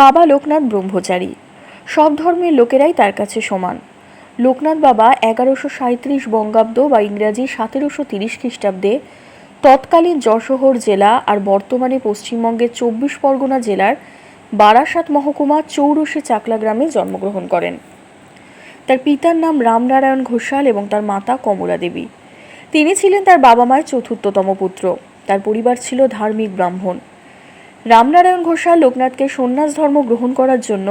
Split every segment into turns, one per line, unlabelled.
বাবা লোকনাথ ব্রহ্মচারী। সব ধর্মের লোকেরাই তার কাছে সমান। লোকনাথ বাবা এগারোশো সাঁত্রিশ বঙ্গাব্দ বা ইংরাজি সতেরোশো তিরিশ খ্রিস্টাব্দে তৎকালীন যশোহর জেলা আর বর্তমানে পশ্চিমবঙ্গের চব্বিশ পরগনা জেলার বারাসাত মহকুমা চৌরসি চাকলা গ্রামে জন্মগ্রহণ করেন। তার পিতার নাম রামনারায়ণ ঘোষাল এবং তার মাতা কমলা দেবী। তিনি ছিলেন তার বাবা মায়ের চতুর্থতম পুত্র। তার পরিবার ছিল ধার্মিক ব্রাহ্মণ। রামনারায়ণ ঘোষাল লোকনাথকে সন্ন্যাস ধর্ম গ্রহণ করার জন্য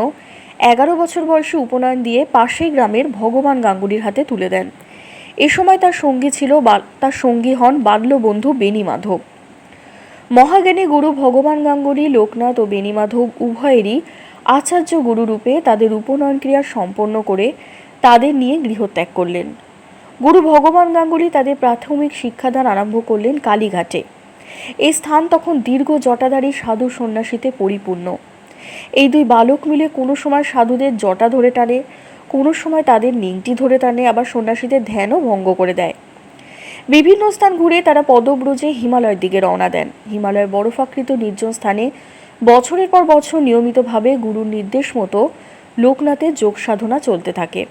এগারো বছর বয়সে উপনয়ন দিয়ে পাশেই গ্রামের ভগবান গাঙ্গুলির হাতে তুলে দেন। এ সময় তার সঙ্গী ছিল তার সঙ্গী হন বাল্যবন্ধু বেণী মাধব। মহাজ্ঞানী গুরু ভগবান গাঙ্গুলি, লোকনাথ ও বেণী মাধব উভয়েরই আচার্য গুরুরূপে তাদের উপনয়ন ক্রিয়া সম্পন্ন করে তাদের নিয়ে গৃহত্যাগ করলেন। গুরু ভগবান গাঙ্গুলি তাদের প্রাথমিক শিক্ষাদান আরম্ভ করলেন কালীঘাটে। এই স্থান তখন দীর্ঘ জটাধারী সাধু সন্ন্যাসীতে পরিপূর্ণ। এই দুই বালক মিলে কোনো সময় সাধুদের জটা ধরে টানে, কোনো সময় তাদের নিংটি ধরে টানে, আবার সন্ন্যাসীদের ধ্যানও ভঙ্গ করে দেয়। বিভিন্ন স্থান ঘুরে তারা পদব্রজে হিমালয়ের দিকে রওনা দেন। হিমালয়ের বরফাকৃত নির্জন স্থানে বছরের পর বছর নিয়মিতভাবে গুরুর নির্দেশ মতো লোকনাথের যোগ সাধনা চলতে থাকে।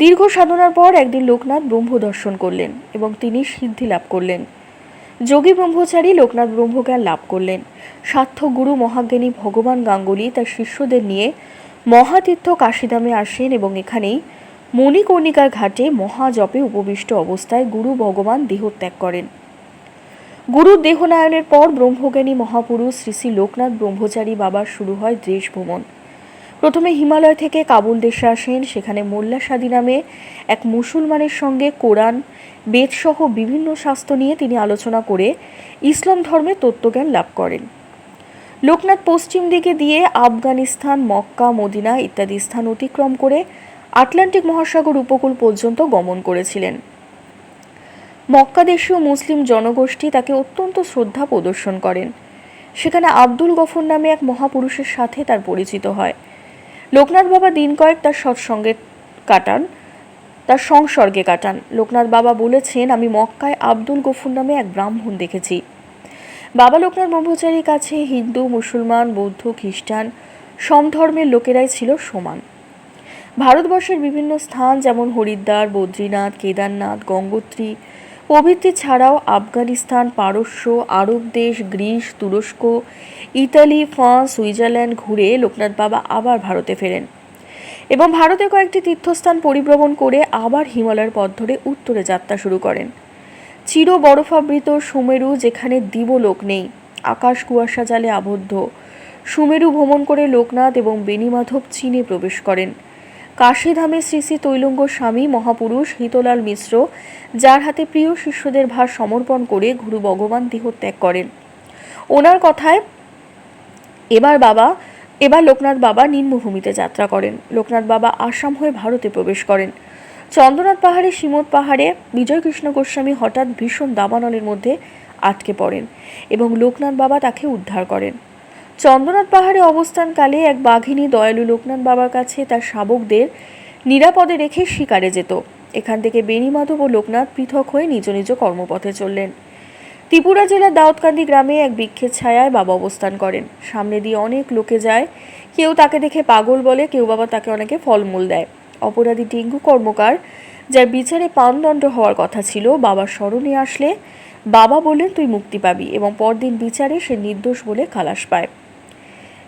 দীর্ঘ সাধনার পর একদিন লোকনাথ ব্রহ্ম দর্শন করলেন এবং তিনি সিদ্ধি লাভ করলেন। যোগী ব্রহ্মচারী লোকনাথ ব্রহ্মজ্ঞান লাভ করলেন। সার্থক গুরু মহাজ্ঞানী ভগবান গাঙ্গুলি তার শিষ্যদের নিয়ে মহাতীর্থ কাশিধামে আসেন এবং এখানেই মণিকর্ণিকার ঘাটে মহাজপে উপবিষ্ট অবস্থায় গুরু ভগবান দেহত্যাগ করেন। গুরুর দেহনায়নের পর ব্রহ্মজ্ঞানী মহাপুরুষ শ্রী শ্রী লোকনাথ ব্রহ্মচারী বাবার শুরু হয় দেশ ভ্রমণ প্রথমে হিমালয় থেকে কাবুল দেশে আসেন, সেখানে মোল্লা সাদি নামে এক মুসলমানের সঙ্গে কোরআন, বেদসহ বিভিন্ন শাস্ত্র নিয়ে তিনি আলোচনা করে ইসলাম ধর্মে তত্ত্বজ্ঞান লাভ করেন। লোকনাথ পশ্চিম দিকে দিয়ে আফগানিস্তান, মক্কা, মদিনা ইত্যাদি স্থান অতিক্রম করে আটলান্টিক মহাসাগর উপকূল পর্যন্ত গমন করেছিলেন। মক্কাদেশীয় মুসলিম জনগোষ্ঠী তাকে অত্যন্ত শ্রদ্ধা প্রদর্শন করেন। সেখানে আব্দুল গফর নামে এক মহাপুরুষের সাথে তার পরিচিত হয়। লোকনাথ বাবা দিন কয়েক তার সৎসঙ্গে কাটান, তার সংসর্গে কাটান। লোকনাথ বাবা বলেছেন, আমি মক্কায় আব্দুল গফুর নামে এক ব্রাহ্মণ দেখেছি। বাবা লোকনাথ ব্রহ্মচারীর কাছে হিন্দু, মুসলমান, বৌদ্ধ, খ্রিস্টান সব ধর্মের লোকেরাই ছিল সমান। ভারতবর্ষের বিভিন্ন স্থান যেমন হরিদ্বার, বদ্রীনাথ, কেদারনাথ, গঙ্গোত্রী প্রভৃতি ছাড়াও আফগানিস্তান, পারস্য, আরব দেশ, গ্রিস, তুরস্ক, ইতালি, ফ্রান্স, সুইজারল্যান্ড ঘুরে লোকনাথ বাবা আবার ভারতে ফেরেন এবং ভারতে কয়েকটি তীর্থস্থান পরিভ্রমণ করে আবার হিমালয়ের পথ ধরে উত্তরে যাত্রা শুরু করেন। চির বরফাবৃত সুমেরু যেখানে দিবলোক নেই, আকাশ কুয়াশা জালে আবদ্ধ। সুমেরু ভ্রমণ করে লোকনাথ এবং বেণীমাধব চীনে প্রবেশ করেন। কাশীধামে শ্রী শ্রী তৈলঙ্গ স্বামী মহাপুরুষ হিতলাল মিশ্র, যার হাতে প্রিয় শিষ্যদের ভার সমর্পণ করে গুরু ভগবান দেহত্যাগ করেন। ওনার কথায়, এবার বাবা, এবার লোকনাথ বাবা নিম্নভূমিতে যাত্রা করেন। লোকনাথ বাবা আসাম হয়ে ভারতে প্রবেশ করেন। চন্দ্রনাথ পাহাড়ে সীমত পাহাড়ে বিজয় কৃষ্ণ গোস্বামী হঠাৎ ভীষণ দাবানলের মধ্যে আটকে পড়েন এবং লোকনাথ বাবা তাকে উদ্ধার করেন। চন্দ্রনাথ পাহাড়ে অবস্থানকালে এক বাঘিনী দয়ালু লোকনাথ বাবার কাছে তার শাবকদের নিরাপদে রেখে শিকারে যেত। এখান থেকে বেণীমাধব ও লোকনাথ পৃথক হয়ে নিজ নিজ কর্মপথে চললেন। ত্রিপুরা জেলার দাউদকান্দি গ্রামে এক বৃক্ষের ছায়ায় বাবা অবস্থান করেন। সামনে দিয়ে অনেক লোকে যায়। কেউ তাকে দেখে পাগল বলে, কেউ বাবা তাকে অনেকে ফলমূল দেয়। অপরাধী ডেঙ্গু কর্মকার, যার বিচারে পানদণ্ড হওয়ার কথা ছিল, বাবার স্মরণে আসলে বাবা বললেন, তুই মুক্তি পাবি এবং পরদিন বিচারে সে নির্দোষ বলে খালাস পায়।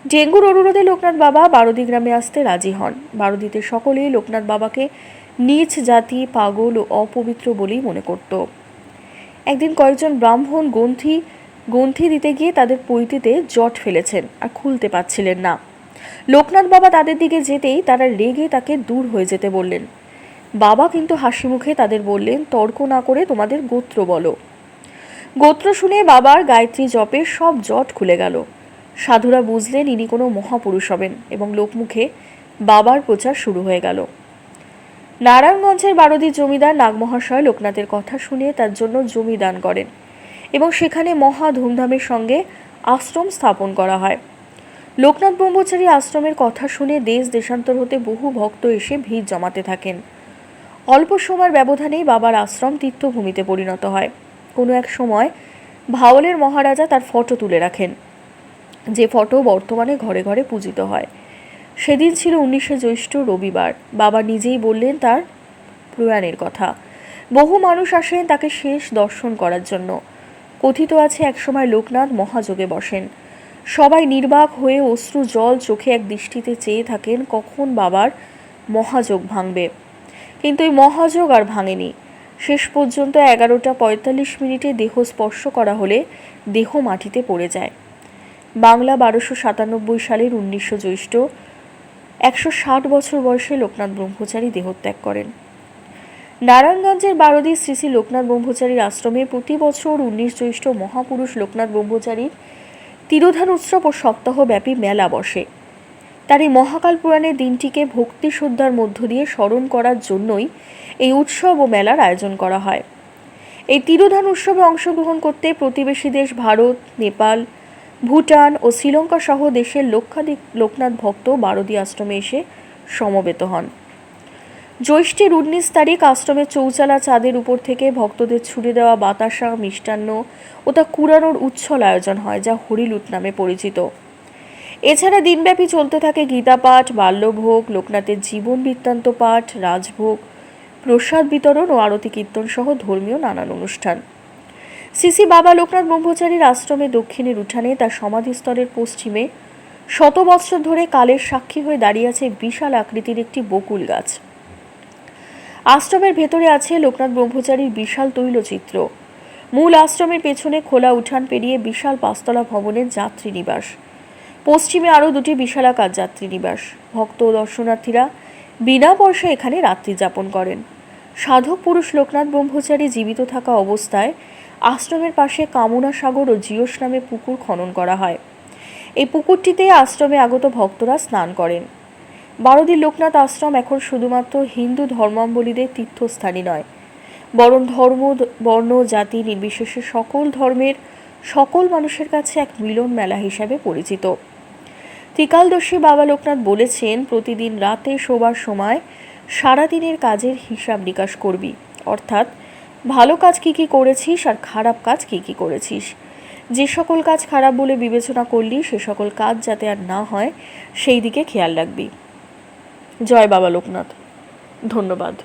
ডেঙ্গুর অনুরোধে লোকনাথ বাবা বারদি গ্রামে আসতে রাজি হন। বারদিতে সকলেই লোকনাথ বাবাকে নিচ জাতি, পাগল ও অপবিত্র বলেই মনে করত। একদিন কয়েকজন ব্রাহ্মণ গ্রন্থি গ্রন্থি দিতে গিয়ে তাদের পৈতিতে জট ফেলেছেন আর খুলতে পারছিলেন না। লোকনাথ বাবা তাদের দিকে যেতেই তারা রেগে তাকে দূর হয়ে যেতে বললেন। বাবা কিন্তু হাসি মুখে তাদের বললেন, তর্ক না করে তোমাদের গোত্র বলো। গোত্র শুনে বাবার গায়ত্রী জপে সব জট খুলে গেল। সাধুরা বুঝলেন ইনি কোনো মহাপুরুষ হবেন এবং লোকমুখে বাবার প্রচার শুরু হয়ে গেল। নারায়ণগঞ্জের বারদী জমিদার নাগমহাশয় লোকনাথের কথা শুনে তার জন্য জমি দান করেন এবং সেখানে মহা ধুমধামের সঙ্গে আশ্রম স্থাপন করা হয়। লোকনাথ ব্রহ্মচারী আশ্রমের কথা শুনে দেশ দেশান্তর হতে বহু ভক্ত এসে ভিড় জমাতে থাকেন। অল্প সময়ের ব্যবধানেই বাবার আশ্রম তীর্থভূমিতে পরিণত হয়। কোনো এক সময় ভাওলের মহারাজা তার ফটো তুলে রাখেন। যে ফটো বর্তমানে ঘরে ঘরে পূজিত হয়। সেদিন ছিল উনিশে জ্যৈষ্ঠ রবিবার। বাবা নিজেই বললেন তার প্রয়াণের কথা। বহু মানুষ আসেন তাকে শেষ দর্শন করার জন্য। কথিত আছে, একসময় লোকনাথ মহাযোগে বসেন। সবাই নির্বাক হয়ে অশ্রু জল চোখে এক দৃষ্টিতে চেয়ে থাকেন, কখন বাবার মহাযোগ ভাঙবে। কিন্তু এই মহাযোগ আর ভাঙেনি। শেষ পর্যন্ত এগারোটা পঁয়তাল্লিশ মিনিটে দেহ স্পর্শ করা হলে দেহ মাটিতে পড়ে যায়। বাংলা বারোশো সাতানব্বই সালের উনিশশো জ্যৈষ্ঠ, একশো ষাট বছর বয়সে লোকনাথ ব্রহ্মচারী দেহত্যাগ করেন। নারায়ণগঞ্জের বারদি শ্রী শ্রী লোকনাথ ব্রহ্মচারীর আশ্রমে প্রতি বছর উনিশ জ্যৈষ্ঠ মহাপুরুষ লোকনাথ ব্রহ্মচারীর তিরোধান উৎসব ও সপ্তাহব্যাপী মেলা বসে। তার এই মহাকাল পুরাণের দিনটিকে ভক্তি শ্রদ্ধার মধ্য দিয়ে স্মরণ করার জন্যই এই উৎসব ও মেলার আয়োজন করা হয়। এই তিরোধান উৎসবে অংশগ্রহণ করতে প্রতিবেশী দেশ ভারত, নেপাল ভুটান ও শ্রীলঙ্কা সহ দেশের লক্ষাধিক লোকনাথ ভক্ত বারদী আশ্রমে এসে সমবেত হন। জ্যৈষ্ঠের উনিশ তারিখ আশ্রমের চৌচালা চাঁদের উপর থেকে ভক্তদের ছুড়ে দেওয়া বাতাসা, মিষ্টান্ন ও তা কুড়ানোর উচ্ছল আয়োজন হয়, যা হরিলুট নামে পরিচিত। এছাড়া দিনব্যাপী চলতে থাকে গীতা পাঠ বাল্যভোগ, লোকনাথের জীবন বৃত্তান্ত পাঠ, রাজভোগ, প্রসাদ বিতরণ ও আরতি কীর্তন সহ ধর্মীয় নানান অনুষ্ঠান। সিসি বাবা লোকনাথ ব্রহ্মচারীর আশ্রমে দক্ষিণের উঠানে তার সমাধিস্থলের পশ্চিমে শত বৎসর ধরে কালের সাক্ষী হয়ে দাঁড়িয়ে আছে বিশাল আকৃতির একটি বকুল গাছ। আশ্রমের ভেতরে আছে লোকনাথ ব্রহ্মচারীর বিশাল তৈলচিত্র। মূল আশ্রমের পেছনে খোলা উঠান পেরিয়ে বিশাল পাঁচতলা ভবনের যাত্রী নিবাস। পশ্চিমে আরও দুটি বিশালাকার যাত্রী নিবাস। ভক্ত ও দর্শনার্থীরা বিনা পয়সায় এখানে রাত্রি যাপন করেন। সাধক পুরুষ লোকনাথ ব্রহ্মচারী জীবিত থাকা অবস্থায় আশ্রমের পাশে কামনা সাগর ও জিয়স নামে পুকুর খনন করা হয়। এই পুকুরটিতে আশ্রমে আগত ভক্তরা স্নান করেন। বারোদির লোকনাথ আশ্রম এখন শুধুমাত্র হিন্দু ধর্মাবলীদের তীর্থস্থানই নয়, বরং ধর্ম, বর্ণ, জাতি নির্বিশেষে সকল ধর্মের, সকল মানুষের কাছে এক মিলন মেলা হিসাবে পরিচিত। ত্রিকালদর্শী বাবা লোকনাথ বলেছেন, প্রতিদিন রাতে শোবার সময় সারাদিনের কাজের হিসাব নিকাশ করবি, অর্থাৎ ভালো কাজ কী কী করেছিস আর খারাপ কাজ কী কী করেছিস? যে সকল কাজ খারাপ বলে বিবেচনা করলি, সে সকল কাজ যাতে আর না হয়, সেই দিকে খেয়াল রাখবি। জয় বাবা লোকনাথ। ধন্যবাদ।